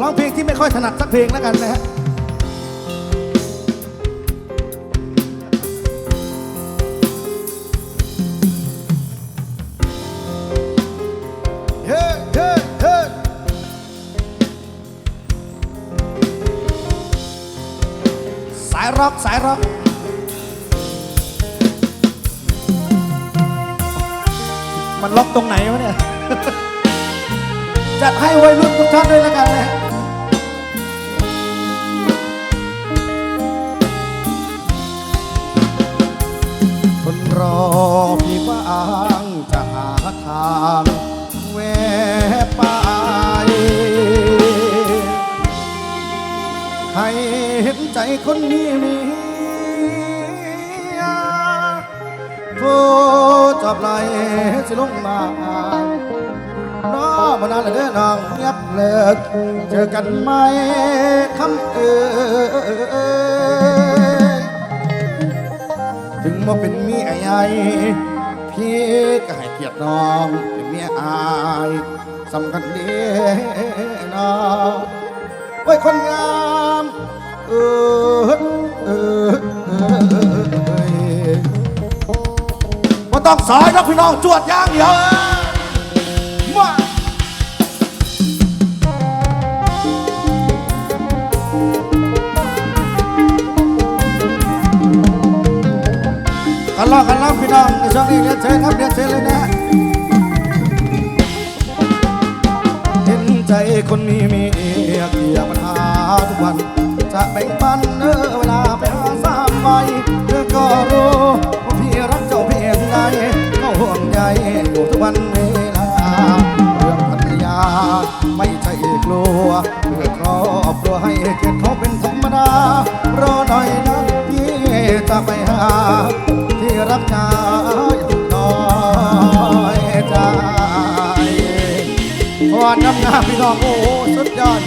ร้องเพลงที่ไม่ค่อยถนัดสักเพลงแล้วกันนะฮะเฮ้เฮ้เฮ้สายร็อกสายร็อก ล็อกตรงไหนวะเนี่ย จัดให้วัยรุ่นทุกท่านด้วยแล้วกันนะ สิลงมาน้อมานานแล้วเด้อน้องเงียบเลิกเจอกันไหมคำเอ่ยถึงมาเป็นเมียใหญ่พี่ก็ให้เกียรติน้องเป็นเมียอายสำคัญดีน้องไว้คนงามเออเออ ต้องสายนะพี่น้องจวดย่างเดียวมากันล่องกันล่องพี่น้องในช่วงนี้เรียนเชิญครับเรียนเชิญเลยนะเห็นใจคนมีเมียเกียปัญหาทุกวัน จะแบ่งปันเออเวลาไปหาสามใบเธอก็รู้ เกียรติเขาเป็นธรรมดารอหน่อยนะพี่จะไปหา ที่รักจ้าอย่าน้อยใจพอน้ำหน้าพี่น้องโอ้โหสุดยอด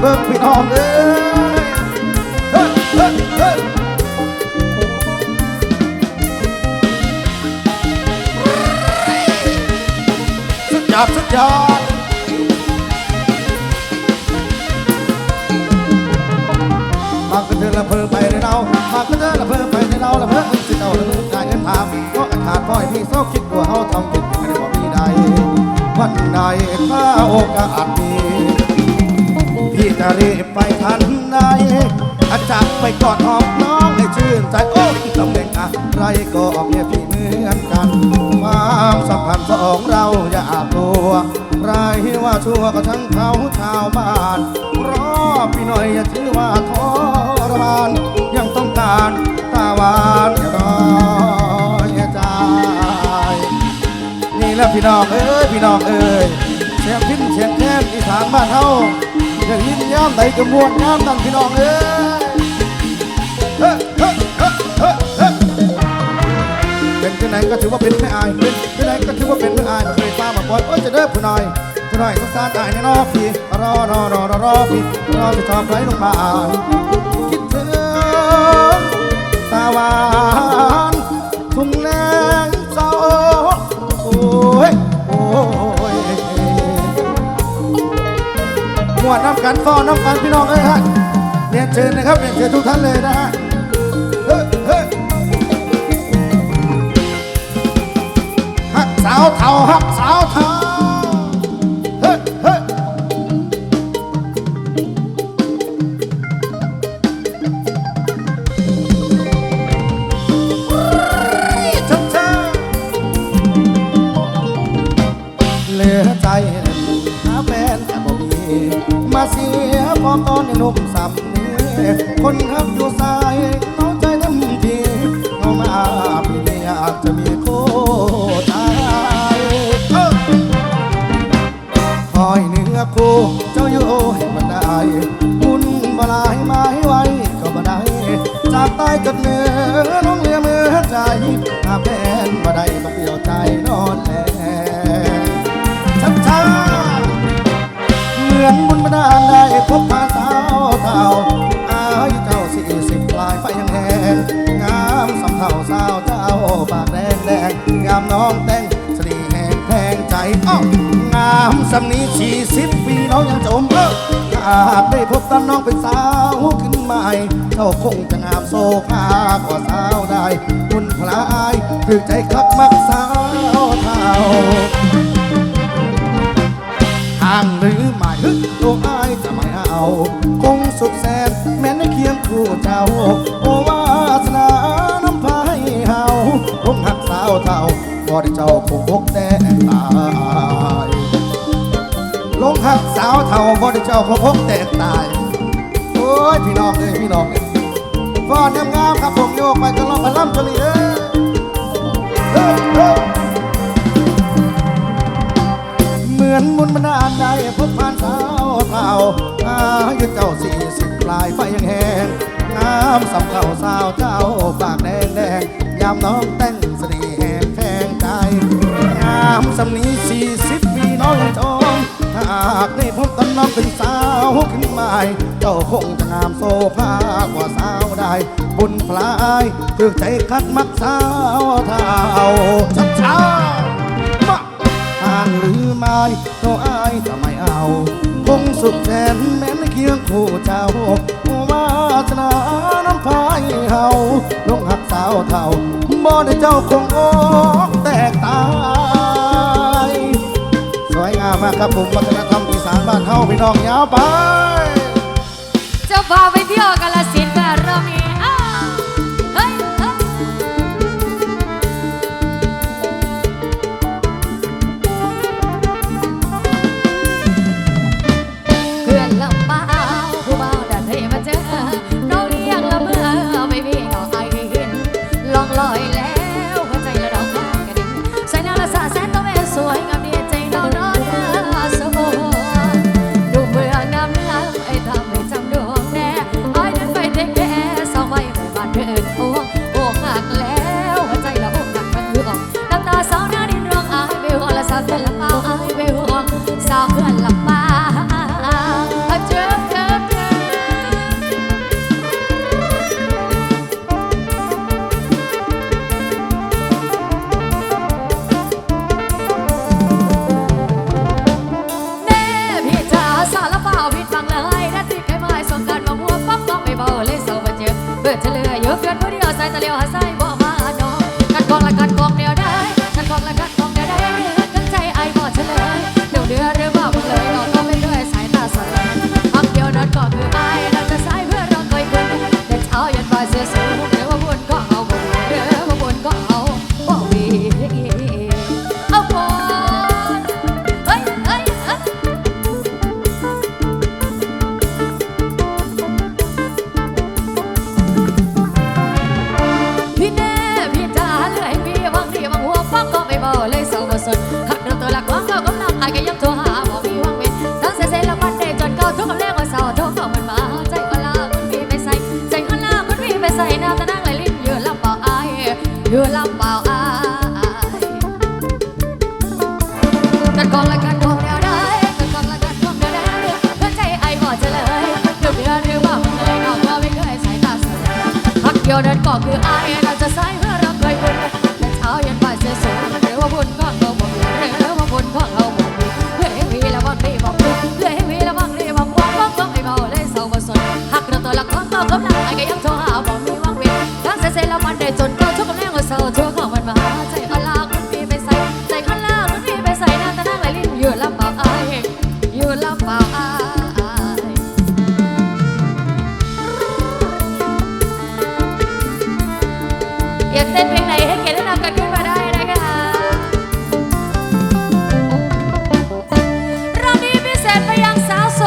เบิ่งพี่น้องเอ้ยเฮ้ยเฮ้ยเฮ้ยสุดยอดสุดยอดมากระเทือละเพอไปในเรามากระเทือละเพอไปในเราละเพอสิเจ้าละมือได้เงินทามเพราะอาขาดพ่อยพี่โซคิดว่าเฮาทำผิดไม่ได้บอกมีใดวันใดถ้าโอกาส จะรีบไปทันใดอาจารย์ไปกอดหอมน้องให้ชื่นใจโอ้ตำแหน่งอะไรก็ออกเมียพี่เหมือนกันความสัมพันธ์สองเราอย่ากลัวไรว่าชั่วก็ทั้งเขาชาวบ้านรอพี่หน่อยอย่าถือว่าทรมานยังต้องการตาหวานอย่าน้อยใจนี่แหละพี่น้องเอ้ยพี่น้องเอ้ยเสียงพินเสียงแค้นอีสานบ้านเฮา อยากยินย่ำใดกระมวลย่ำนั่นพี่น้องเอ้ยเฮ้เฮ้เฮ้เฮ้เฮ้เป็นที่ไหนก็ถือว่าเป็นไม่อาย เป็นที่ไหนก็ถือว่าเป็นไม่อายมาเคยฟ้ามาก่อนโอ้ยจะเด้อผู้น้อยผู้น้อยสงสารอายแน่นอนพี่รอรอรอรอรอพี่รอจะชอบไรลงมาคิดถึงตาหวานทุ่งแรงเศร้า วนน้ำกันฟ้อนน้ำกันพี่น้องเอ้ยฮะเรียนเชิญนะครับเรียนเชิญทุกท่านเลยนะฮะเฮ้ยเฮ้ยฮักสาวเทาฮักสาวเทา โคเจ้าอยู่ให้มันได้บุญบลายมาให้ไวก็บ่ได้ จากใต้จดเหนือน้องเรือมือใจอาแพนบ่ได้มาเปลี่ยวใจนอนแลช้ำช้าเหมือนบุญบันาลได้พบพาสาวเท่าอายเจ้าสี่สิบปลายไฟยังแรงงามสำเท่าสาวเจ้าปากแดงแดงงามน้องแต่ง อ้องามสำนีสี่สิบปีน้องยังจมเออหากได้พบตอนน้องเป็นสาวขึ้นใหม่เจ้าคงจะงามโซภากว่าสาวได้ คุณพลายถึกใจคักมักสาวเท่าห่างหรือไม่ฮึตัวอายจะไม่เอา คงสุดแสนแม้ในเคียงคู่เจ้า โอวาสนาน้ำพายเฮาคงหักสาวเท่าบ่ได้เจ้า สาวเท่าบ่ได้เจ้าพอพกแตกตาย โอ้ย พี่น้องเอ้ยพี่น้องเอ้ยฟอนงามๆครับผมโยกไปก็ลองไปล่ำจลีเอ้ยเฮ้ยเฮ้ยเหมือนมุนต์บันาลได้พบผ่านสาวเท่าอายุเจ้าสี่สิบปลายไฟยังแห้งน้ำสำเข้าสาวเจ้าปากแดงแดงยามน้องแต่งเสน่ห์แหงแทงใจงามสำนีสี่สิบปีน้องยังจอง หากได้พบตอนน้องเป็นสาวขึ้นใหม่เจ้าคงจะงามโซภากว่าสาวได้ บุญพลายถึกใจคัดมักสาวเท่าช้าช้ามาห่างหรือไม่ก็อายจะไม่เอา คงสุขแสนแม้นเคียงคู่เจ้าวาสนาน้ำพายเฮาลงหักสาวเท่าบ่ได้เจ้าคงอ ครับผมวัฒนธรรมอีสานบ้านเฮาพี่น้องยาวไปจะพาไปเที่ยวกาลสินธุ์แบบเรามีอ้าวเฮ้ยเฮ้ยเพื่อนลำเปล่าผู้เบาดันให้มาเจอน้องเรียกละเมื่อไม่มีเงาไอเห็นลองลอย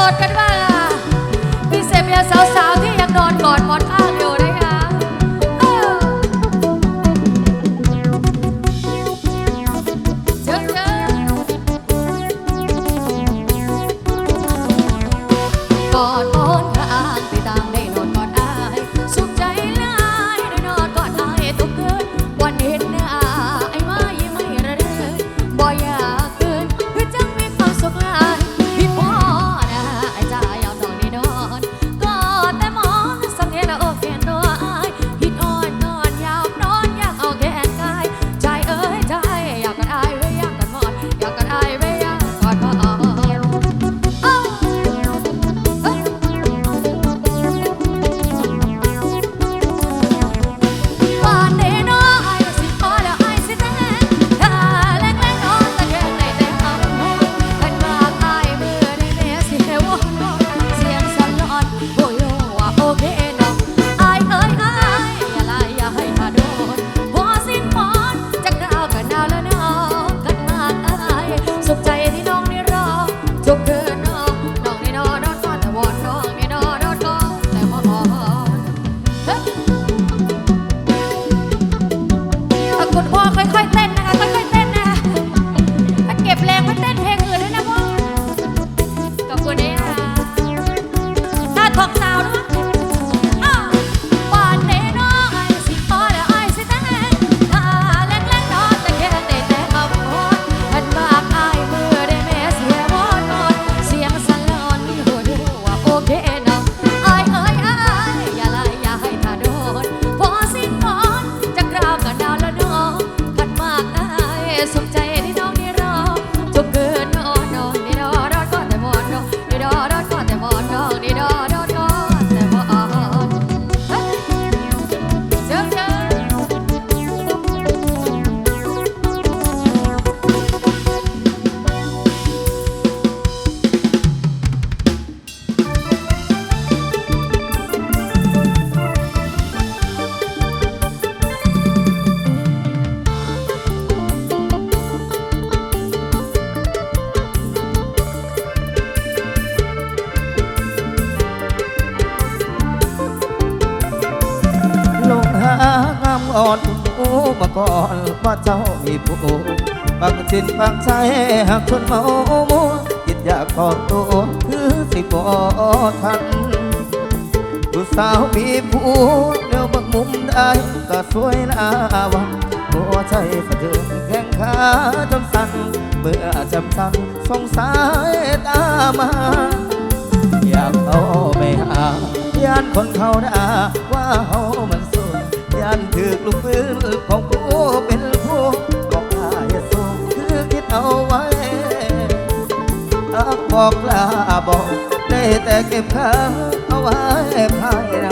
ดกันว่า ผู้บางจินบางใจหากชนเมามัวคิดอยากกอตัวคือสิบ่ทันผู้สาวมีผู้เดียวบักมุมได้ก็สวยลาวันหัวใจสะเทือนแข้งขาจนสั่นเมื่อจำสั่นสงสายตามาอยากเอาไปหาย่านคนเขาด่าว่าเฮามันสวยย่านถือลูกปืนของกูเป็นผู้ เอาไว้อักบอกลาบอกได้แต่เก็บข้าเอาไว้ภายใน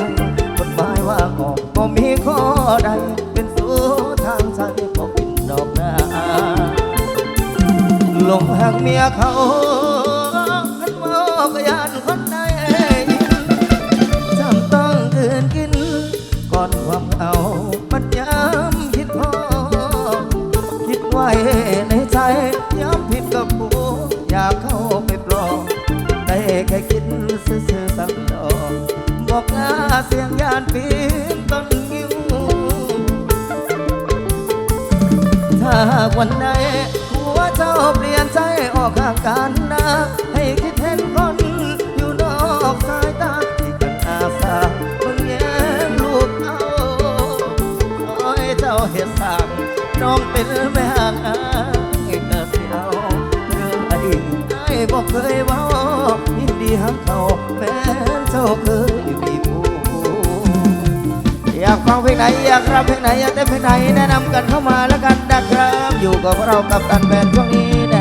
กฎหมายว่าออกก็มีข้อใด เป็นสู้ทางใจบอกกินดอกนาลงหักเมียเขา ใจอกห่างกันนะ ให้คิดเห็นคนอยู่นอกสายตาที่กันอาสามึงแย่งลูกเอาขอให้เจ้าเห็นสั่งน้องเป็นแม่ห่างอายก็สิเอาเรื่องอดีตไอ้บอกเคยว่ายินดีหักเขาแม้เจ้าเคยมีผู้อยากฟังเพลงไหนอยากรับเพลงไหนอยากได้เพลงไหนแนะนำกันเข้ามาแล้วกันนะครับอยู่กับเรากับกันแบนช่วงนี้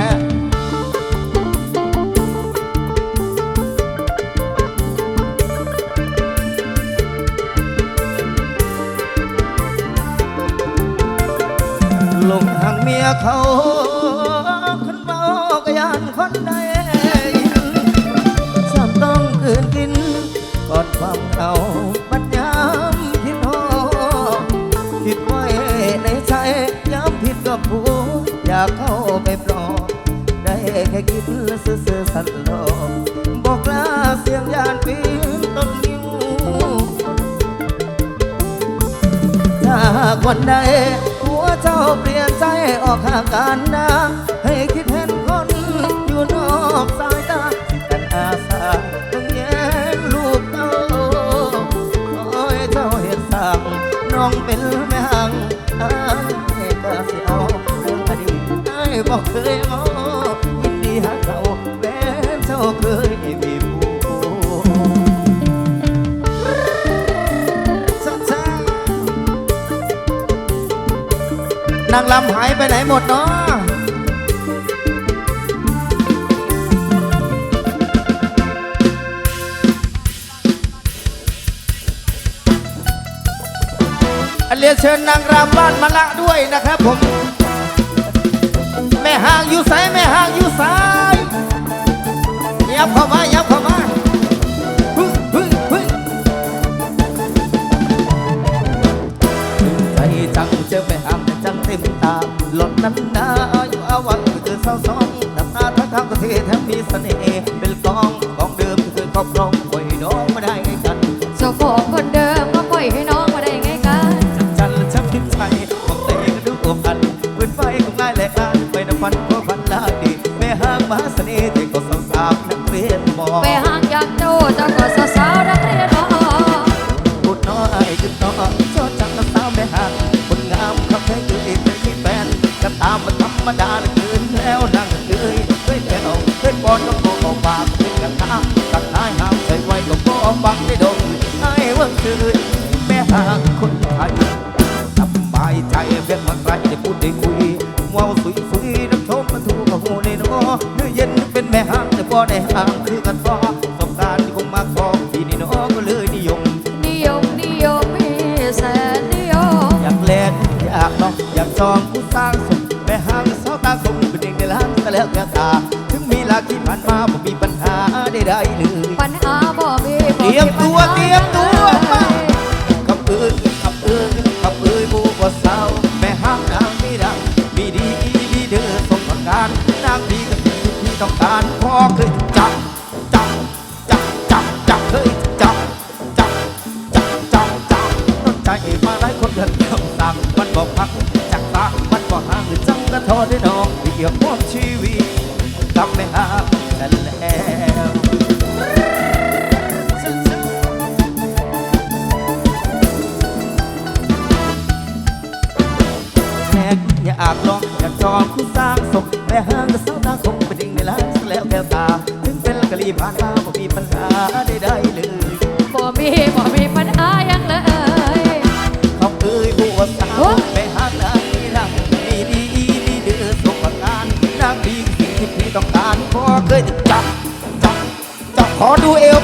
มียเขาขึ้นเมากยานคนใดฉันต้องคืนกินก่อนความเอาบัดยามคิดโหคิดไว้ในใจย้ำผิดกับผู้อยากเข้าไปปลอบได้แค่คิดซื่อสันหลอกบอกลาเสียงยานปีนต้นนิ้วถ้าหากวันใด เจ้าเปลี่ยนใจออกห่างกันนะให้คิดเห็นคนอยู่นอกสายตาสิกันอาสาต้องแย่งลูกเต้าขอให้เจ้าเห็นสั่งน้องเป็นแม่หังอายก็สิเอาเรื่องอดีตอายบอกเคยมอง นางลำหายไปไหนหมดเนาะอันเรียนเชิญนางรำบ้านมะละด้วยนะครับผม แม่ห่างอยู่สายแม่ห่างอยู่สายเข้ามายับเข้ามา หลดน้ำหน้าอยู่อาวันคือเศร้าซ้องน้ำตาทั้งทางประเทศแถมมีเสน่ห์เป็นกองกองเดิมที่เคยครอบครอง มมันธรรมดาเหลือเกินแล้วนั่งเกยเคยแก้วเคยบอลก็โกงเอาปากเป็นกระทะตัดท้ายห้ามใส่ไว้ก็บ่บังได้ดงให้เว่าคือแม่ห่างคนไทยสบายใจเพียงมันไรได้พูดได้คุยเว้าสุยสุยน้ำชมมาถูกกับหูในน้อเนื้อเย็นเป็นแม่ห้างแต่บ่ได้ห่างคือกันฟอสงการที่คงมากฟองที่นี่น้อก็เลยนิยม นิยมนิยมมีแสนนิยมอยากแลกอยากลองอยากจองผู้สร้างสม ร้านก็แล้วแต่ตาถึงมีหลากที่ผ่านมาบ่มีปัญหาใดๆเลยปัญหาบ่มีบ่เตรียมตัวปัญหาเตรียมตัวไปขับเอ้ยขับเอ้ยขับเอ้ยบูว่าสาวแม่ห้างนางมีดังมีดีดีเด้อสมประการนางดีกับที่ที่ต้องการามกัอยาอลองอย่าจองคู่สร้างศกแม่ห้างจะสร้างคงไปดิ่งในล้านแล้วแกวตา ถึงเป็นกะลีผ่านตาบ่มีปัญหาใดๆเลยบ่มีบ